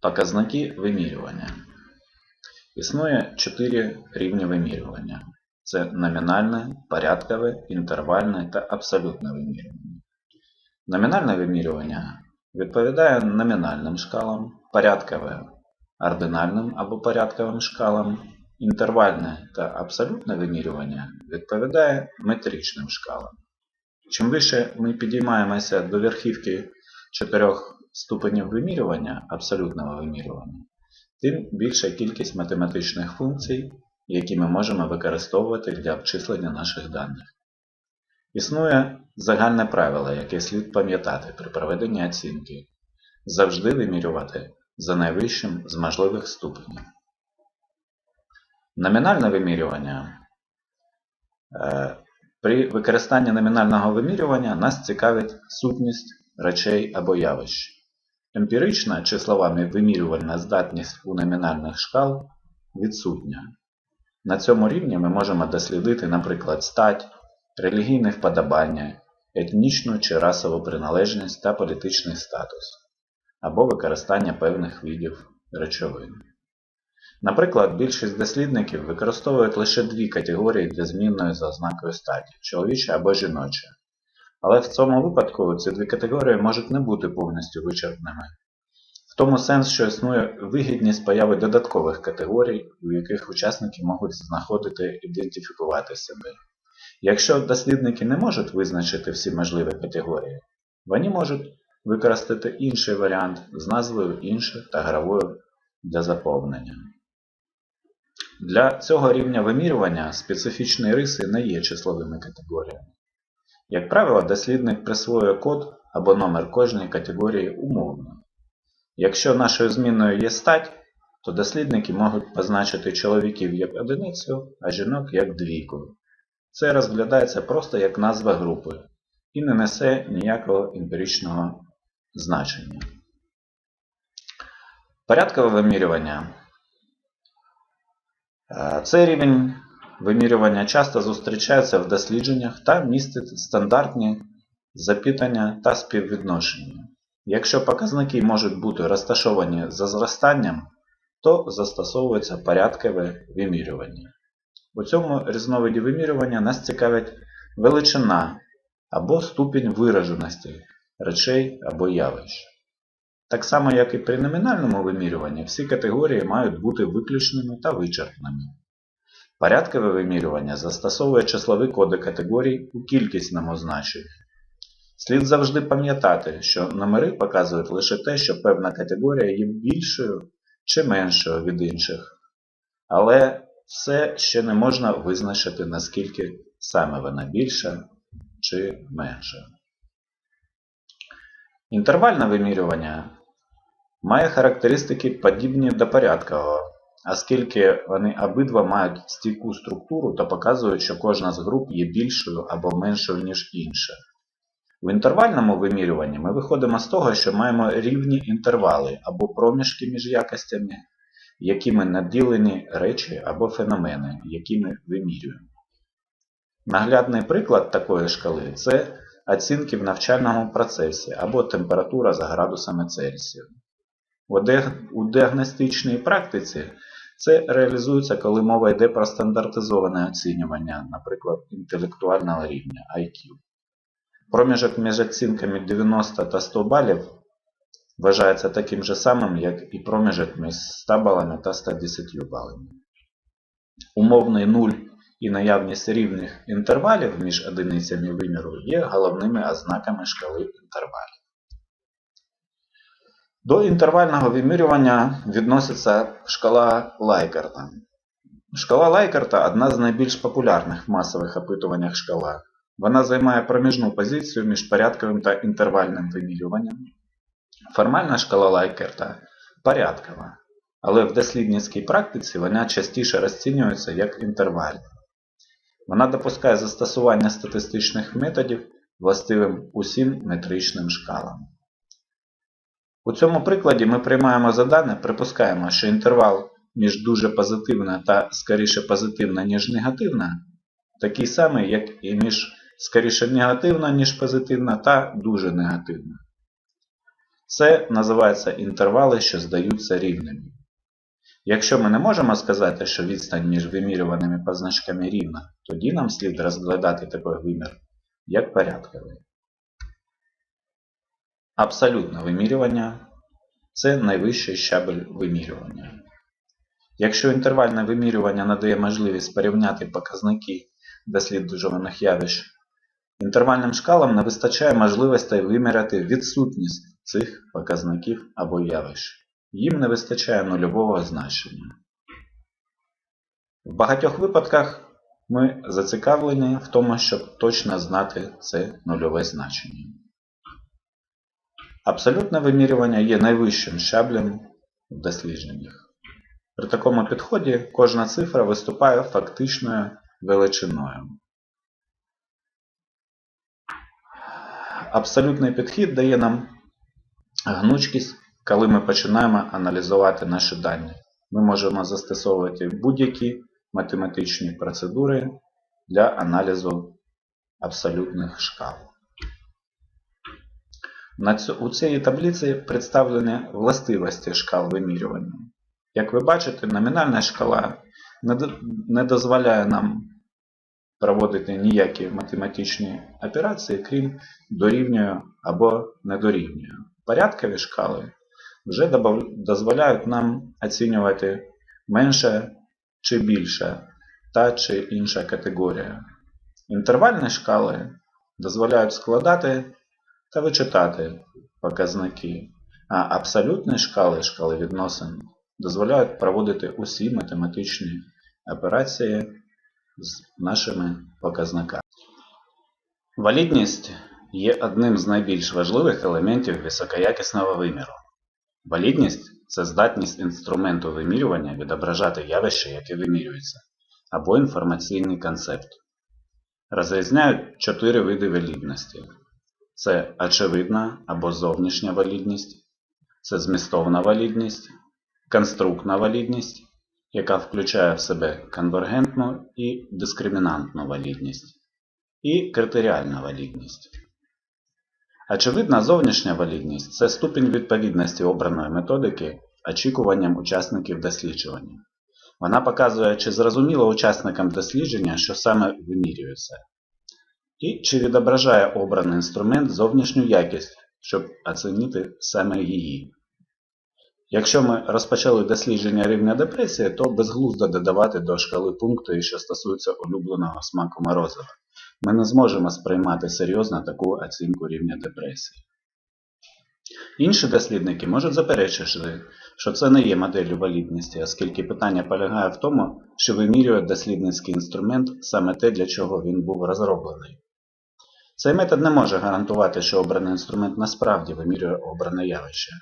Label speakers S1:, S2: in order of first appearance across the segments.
S1: Показники вимірювання. Існує 4 рівні вимірювання. Це номінальне, порядкове, інтервальне та абсолютне вимірювання. Номінальне вимірювання відповідає номінальним шкалам, порядкове ординальним або порядковим шкалам, інтервальне та абсолютне вимірювання відповідає метричним шкалам. Чим вище ми підіймаємося до верхівки чотирьох ступенів вимірювання, абсолютного вимірювання, тим більша кількість математичних функцій, які ми можемо використовувати для обчислення наших даних. Існує загальне правило, яке слід пам'ятати при проведенні оцінки. Завжди вимірювати за найвищим з можливих ступенів. Номінальне вимірювання. Е, При використанні номінального вимірювання нас цікавить сутність речей або явищ. Емпірична чи словами вимірювальна здатність у номінальних шкал відсутня. На цьому рівні ми можемо дослідити, наприклад, стать, релігійне вподобання, етнічну чи расову приналежність та політичний статус, або використання певних видів речовин. Наприклад, більшість дослідників використовують лише дві категорії для змінної за ознакою статі чоловіча або жіноча. Але в цьому випадку ці дві категорії можуть не бути повністю вичерпними. В тому сенс, що існує вигідність появи додаткових категорій, у яких учасники можуть знаходити ідентифікувати себе. Якщо дослідники не можуть визначити всі можливі категорії, вони можуть використати інший варіант з назвою інше та гравою для заповнення. Для цього рівня вимірювання специфічні риси не є числовими категоріями. Як правило, дослідник присвоює код або номер кожної категорії умовно. Якщо нашою змінною є стать, то дослідники можуть позначити чоловіків як одиницю, а жінок як двійку. Це розглядається просто як назва групи і не несе ніякого емпіричного значення. Порядкове вимірювання. Е, Цей рівень вимірювання часто зустрічається в дослідженнях та містить стандартні запитання та співвідношення. Якщо показники можуть бути розташовані за зростанням, то застосовується порядкове вимірювання. У цьому різновиді вимірювання нас цікавить величина або ступінь вираженості речей або явищ. Так само, як і при номінальному вимірюванні, всі категорії мають бути виключними та вичерпними. Порядкове вимірювання застосовує числові коди категорій у кількісному значенні. Слід завжди пам'ятати, що номери показують лише те, що певна категорія є більшою чи меншою від інших. Але все ще не можна визначити, наскільки саме вона більша чи менша. Інтервальне вимірювання має характеристики подібні до порядкового, оскільки вони обидва мають стійку структуру та показують, що кожна з груп є більшою або меншою, ніж інша. В інтервальному вимірюванні ми виходимо з того, що маємо рівні інтервали або проміжки між якостями, якими наділені речі або феномени, які ми вимірюємо. Наглядний приклад такої шкали це оцінки в навчальному процесі або температура за градусами Цельсія. У діагностичній практиці це реалізується, коли мова йде про стандартизоване оцінювання, наприклад, інтелектуального рівня IQ. Проміжок між оцінками 90 та 100 балів вважається таким же самим, як і проміжок між 100 балами та 110 балами. Умовний нуль і наявність рівних інтервалів між одиницями виміру є головними ознаками шкали інтервалів. До інтервального вимірювання відноситься шкала Лайкарта. Шкала Лайкарта одна з найбільш популярних в масових опитуваннях шкала. Вона займає проміжну позицію між порядковим та інтервальним вимірюванням. Формальна шкала Лайкерта порядкова, але в дослідницькій практиці вона частіше розцінюється як інтервальна. Вона допускає застосування статистичних методів властивим усім метричним шкалам. У цьому прикладі ми приймаємо за дане, припускаємо, що інтервал між дуже позитивна та скоріше позитивна, ніж негативна, такий самий, як і між скоріше негативна, ніж позитивна та дуже негативна. Це називається інтервали, що здаються рівними. Якщо ми не можемо сказати, що відстань між вимірюваними позначками рівна, тоді нам слід розглядати такий вимір як порядковий. Абсолютне вимірювання це найвищий щабель вимірювання. Якщо інтервальне вимірювання надає можливість порівняти показники досліджуваних явищ, інтервальним шкалам не вистачає можливостей виміряти відсутність цих показників або явищ. Їм не вистачає нульового значення. В багатьох випадках ми зацікавлені в тому, щоб точно знати це нульове значення. Абсолютне вимірювання є найвищим щаблем в дослідженнях. При такому підході кожна цифра виступає фактичною величиною. Абсолютний підхід дає нам гнучкість, коли ми починаємо аналізувати наші дані. Ми можемо застосовувати будь-які математичні процедури для аналізу абсолютних шкал. У цій таблиці представлені властивості шкал вимірювання. Як ви бачите, номінальна шкала не дозволяє нам проводити ніякі математичні операції, крім дорівнює або не дорівнює. Порядкові шкали вже дозволяють нам оцінювати менше чи більше та чи інша категорія. Інтервальні шкали дозволяють складати та вичитати показники, а абсолютні шкали шкали відносин дозволяють проводити усі математичні операції з нашими показниками. Валідність є одним з найбільш важливих елементів високоякісного виміру. Валідність це здатність інструменту вимірювання відображати явища, які вимірюються, або інформаційний концепт. Розрізняють чотири види валідності. Це очевидна або зовнішня валідність, це змістовна валідність, конструктна валідність, яка включає в себе конвергентну і дискримінантну валідність, і критеріальна валідність. Очевидна зовнішня валідність це ступінь відповідності обраної методики очікуванням учасників досліджування. Вона показує, чи зрозуміло учасникам дослідження, що саме вимірюється, і чи відображає обраний інструмент зовнішню якість, щоб оцінити саме її. Якщо ми розпочали дослідження рівня депресії, то безглуздо додавати до шкали пункти, що стосуються улюбленого смаку морозива. Ми не зможемо сприймати серйозно таку оцінку рівня депресії. Інші дослідники можуть заперечити, що це не є моделлю валідності, оскільки питання полягає в тому, що вимірює дослідницький інструмент саме те, для чого він був розроблений. Цей метод не може гарантувати, що обраний інструмент насправді вимірює обране явище.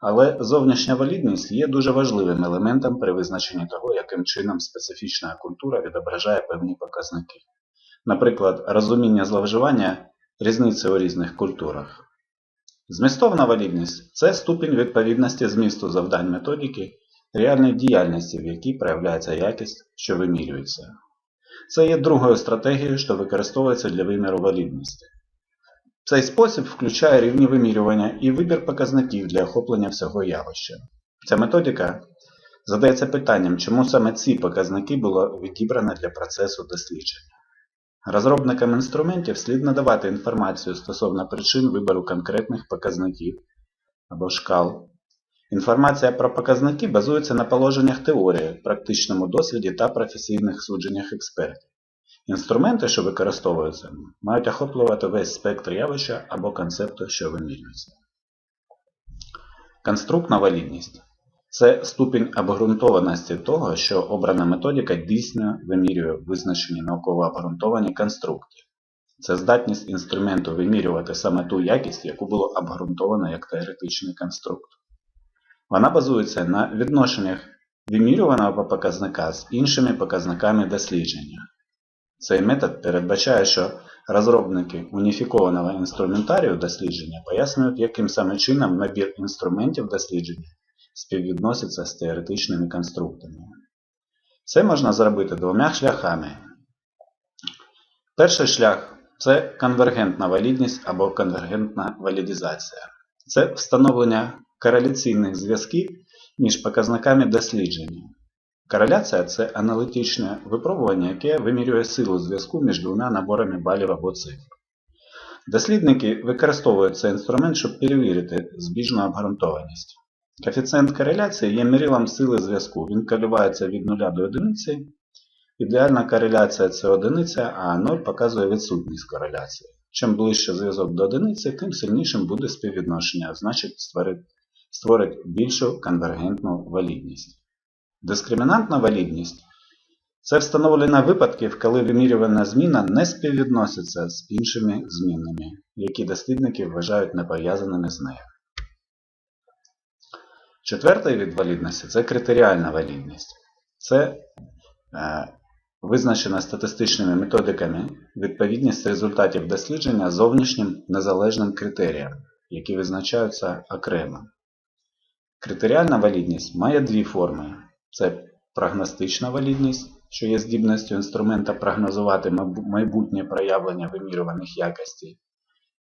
S1: Але зовнішня валідність є дуже важливим елементом при визначенні того, яким чином специфічна культура відображає певні показники. Наприклад, розуміння зловживання різниці у різних культурах. Змістовна валідність це ступінь відповідності змісту завдань методики реальній діяльності, в якій проявляється якість, що вимірюється. Це є другою стратегією, що використовується для виміру валідності. Цей спосіб включає рівні вимірювання і вибір показників для охоплення всього явища. Ця методика задається питанням, чому саме ці показники було відібрано для процесу дослідження. Розробникам інструментів слід надавати інформацію стосовно причин вибору конкретних показників або шкал. Інформація про показники базується на положеннях теорії, практичному досвіді та професійних судженнях експертів. Інструменти, що використовуються, мають охоплювати весь спектр явища або концепту, що вимірюється. Конструктна валідність це ступінь обґрунтованості того, що обрана методика дійсно вимірює визначені науково обґрунтовані конструкти. Це здатність інструменту вимірювати саме ту якість, яку було обґрунтовано як теоретичний конструкт. Вона базується на відношеннях вимірюваного показника з іншими показниками дослідження. Цей метод передбачає, що розробники уніфікованого інструментарію дослідження пояснюють, яким саме чином набір інструментів дослідження співвідноситься з теоретичними конструктами. Це можна зробити двома шляхами. Перший шлях це конвергентна валідність або конвергентна валідізація. це встановлення кореляційних зв'язків між показниками дослідження. Кореляція це аналітичне випробування, яке вимірює силу зв'язку між двома наборами балів або цифр. Дослідники використовують цей інструмент, щоб перевірити збіжну обґрунтованість. Коефіцієнт кореляції є мірилом сили зв'язку. Він коливається від 0 до 1. Ідеальна кореляція це одиниця, а 0 показує відсутність кореляції. Чим ближче зв'язок до одиниці, тим сильнішим буде співвідношення, значить створить, створить більшу конвергентну валідність. Дискримінантна валідність це встановлення випадків, коли вимірювана зміна не співвідноситься з іншими змінами, які дослідники вважають непов'язаними з нею. Четвертий від валідності це критеріальна валідність. Це е, визначена статистичними методиками відповідність результатів дослідження зовнішнім незалежним критеріям, які визначаються окремо. Критеріальна валідність має дві форми: це прогностична валідність, що є здібністю інструмента прогнозувати майбутнє проявлення вимірюваних якостей,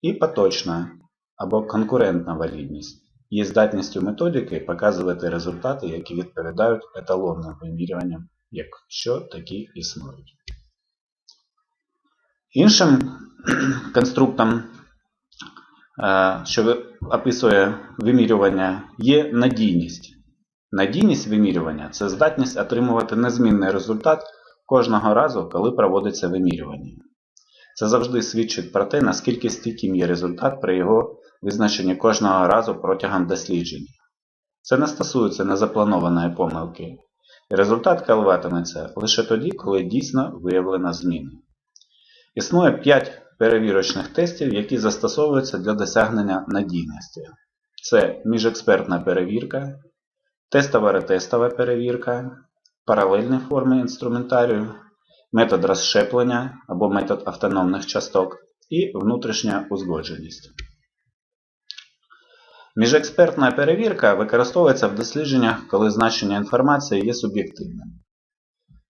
S1: і поточна або конкурентна валідність є здатністю методики показувати результати, які відповідають еталонним вимірюванням, якщо такі існують. Іншим конструктом, що описує вимірювання, є надійність. Надійність вимірювання це здатність отримувати незмінний результат кожного разу, коли проводиться вимірювання. Це завжди свідчить про те, наскільки стійким є результат при його визначенні кожного разу протягом дослідження. Це не стосується незапланованої помилки. Результат коливатиметься лише тоді, коли дійсно виявлена зміна. Існує 5 перевірочних тестів, які застосовуються для досягнення надійності. Це міжекспертна перевірка, тестова-ретестова перевірка, паралельні форми інструментарію, метод розщеплення або метод автономних часток і внутрішня узгодженість. Міжекспертна перевірка використовується в дослідженнях, коли значення інформації є суб'єктивним.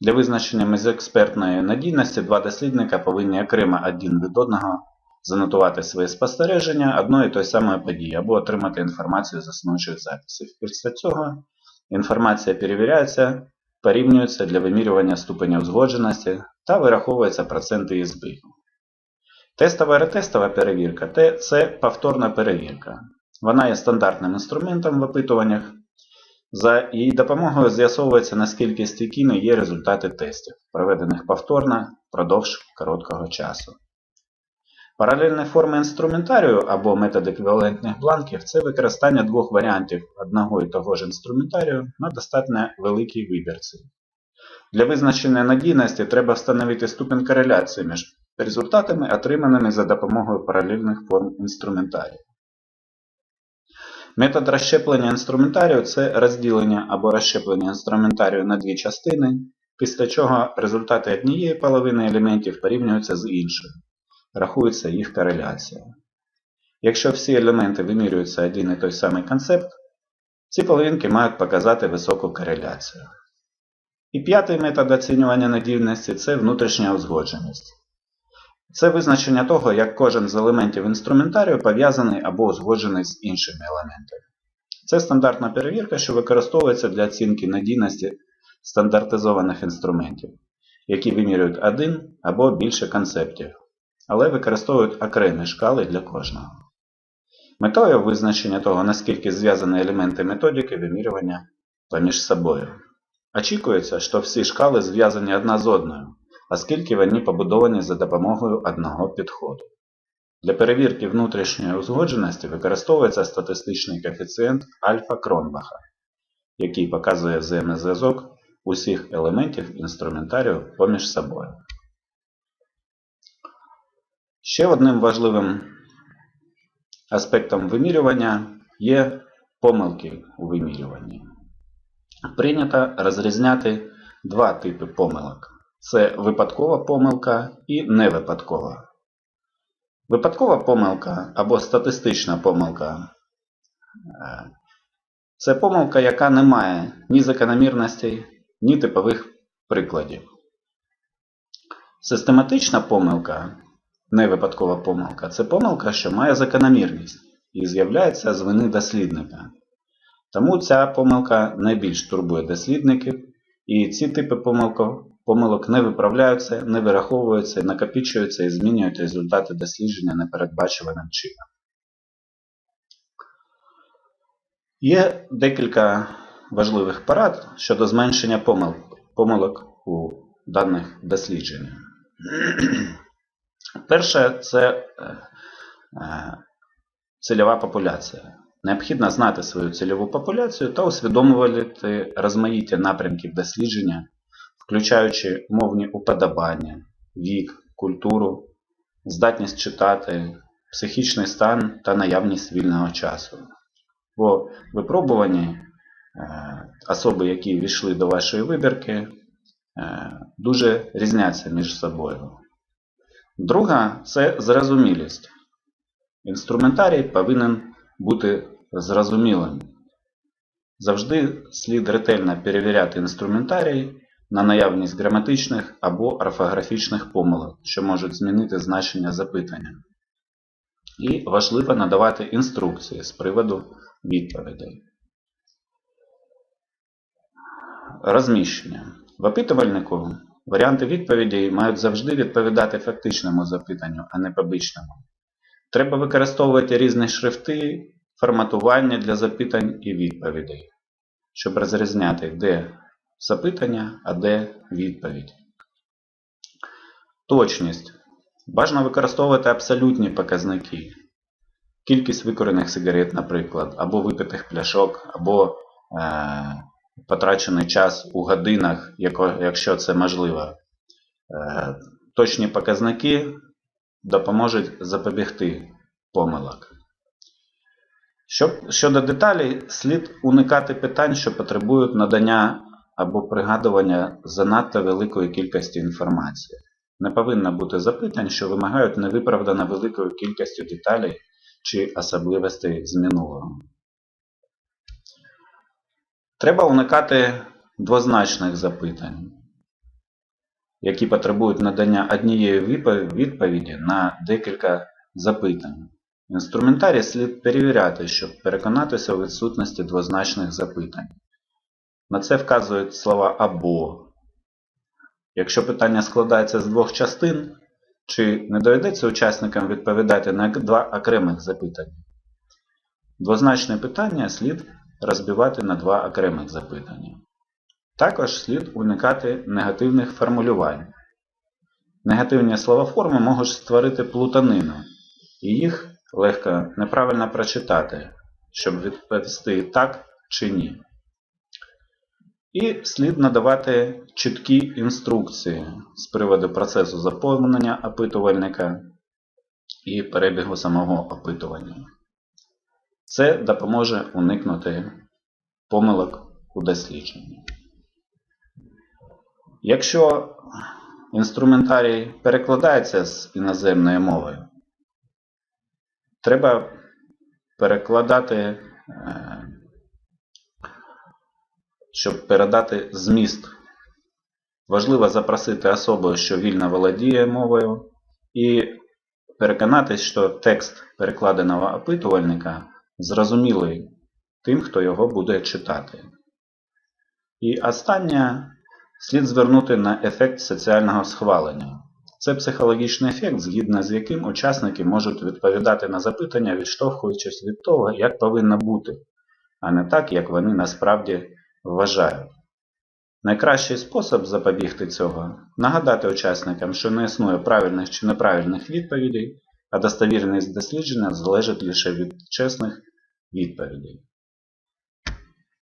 S1: Для визначення міжекспертної надійності два дослідника повинні окремо один від одного занотувати свої спостереження одної і той самої події або отримати інформацію з існуючих записів. Після цього інформація перевіряється, порівнюється для вимірювання ступеня узгодженості та вираховується проценти її збігу. Тестова ретестова перевірка це повторна перевірка. Вона є стандартним інструментом в опитуваннях. За її допомогою з'ясовується, наскільки стійкими є результати тестів, проведених повторно впродовж короткого часу. Паралельні форми інструментарію або метод еквівалентних бланків це використання двох варіантів одного і того ж інструментарію на достатньо великій вибірці. Для визначення надійності треба встановити ступінь кореляції між результатами, отриманими за допомогою паралельних форм інструментарію. Метод розщеплення інструментарію це розділення або розщеплення інструментарію на дві частини, після чого результати однієї половини елементів порівнюються з іншою. Рахується їх кореляція. Якщо всі елементи вимірюються один і той самий концепт, ці половинки мають показати високу кореляцію. І п'ятий метод оцінювання надійності це внутрішня узгодженість. Це визначення того, як кожен з елементів інструментарію пов'язаний або узгоджений з іншими елементами. Це стандартна перевірка, що використовується для оцінки надійності стандартизованих інструментів, які вимірюють один або більше концептів, але використовують окремі шкали для кожного. Метою визначення того, наскільки зв'язані елементи методики вимірювання поміж собою. Очікується, що всі шкали зв'язані одна з одною оскільки вони побудовані за допомогою одного підходу. Для перевірки внутрішньої узгодженості використовується статистичний коефіцієнт альфа Кронбаха, який показує взаємозв'язок усіх елементів інструментарію поміж собою. Ще одним важливим аспектом вимірювання є помилки у вимірюванні. Прийнято розрізняти два типи помилок. Це випадкова помилка і невипадкова. Випадкова помилка або статистична помилка е, це помилка, яка не має ні закономірностей, ні типових прикладів. Систематична помилка, невипадкова помилка це помилка, що має закономірність. і з'являється з вини дослідника. Тому ця помилка найбільш турбує дослідників, і ці типи помилок, помилок не виправляються, не вираховуються, накопичуються і змінюють результати дослідження непередбачуваним чином. Є декілька важливих порад щодо зменшення помил- помилок у даних дослідженнях. Перше це е, е, цільова популяція. Необхідно знати свою цільову популяцію та усвідомлювати розмаїття напрямків дослідження, включаючи мовні уподобання, вік, культуру, здатність читати, психічний стан та наявність вільного часу. Бо випробувані е, особи, які війшли до вашої вибірки, е, дуже різняться між собою. Друга це зрозумілість. Інструментарій повинен бути зрозумілим. Завжди слід ретельно перевіряти інструментарій на наявність граматичних або орфографічних помилок, що можуть змінити значення запитання. І важливо надавати інструкції з приводу відповідей. Розміщення. В опитувальнику варіанти відповідей мають завжди відповідати фактичному запитанню, а не побічному. Треба використовувати різні шрифти, форматування для запитань і відповідей, щоб розрізняти, де запитання, а де відповідь. Точність. Бажано використовувати абсолютні показники. Кількість викорених сигарет, наприклад, або випитих пляшок, або е, потрачений час у годинах, якщо це можливо. Е, точні показники допоможуть запобігти помилок. Щодо деталей, слід уникати питань, що потребують надання або пригадування занадто великої кількості інформації. Не повинно бути запитань, що вимагають невиправдано великої кількості деталей чи особливостей з минулого. Треба уникати двозначних запитань, які потребують надання однієї відповіді на декілька запитань. Інструментарій слід перевіряти, щоб переконатися у відсутності двозначних запитань. На це вказують слова або. Якщо питання складається з двох частин, чи не доведеться учасникам відповідати на два окремих запитання? Двозначне питання слід розбивати на два окремих запитання. Також слід уникати негативних формулювань. Негативні словоформи можуть створити плутанину, і їх легко неправильно прочитати, щоб відповісти так чи ні. І слід надавати чіткі інструкції з приводу процесу заповнення опитувальника і перебігу самого опитування. Це допоможе уникнути помилок у дослідженні. Якщо інструментарій перекладається з іноземної мови, треба перекладати, е, щоб передати зміст. Важливо запросити особу, що вільно володіє мовою, і переконатись, що текст перекладеного опитувальника зрозумілий тим, хто його буде читати. І останнє слід звернути на ефект соціального схвалення. Це психологічний ефект, згідно з яким учасники можуть відповідати на запитання, відштовхуючись від того, як повинно бути, а не так, як вони насправді вважають. Найкращий спосіб запобігти цього нагадати учасникам, що не існує правильних чи неправильних відповідей, а достовірність дослідження залежить лише від чесних відповідей.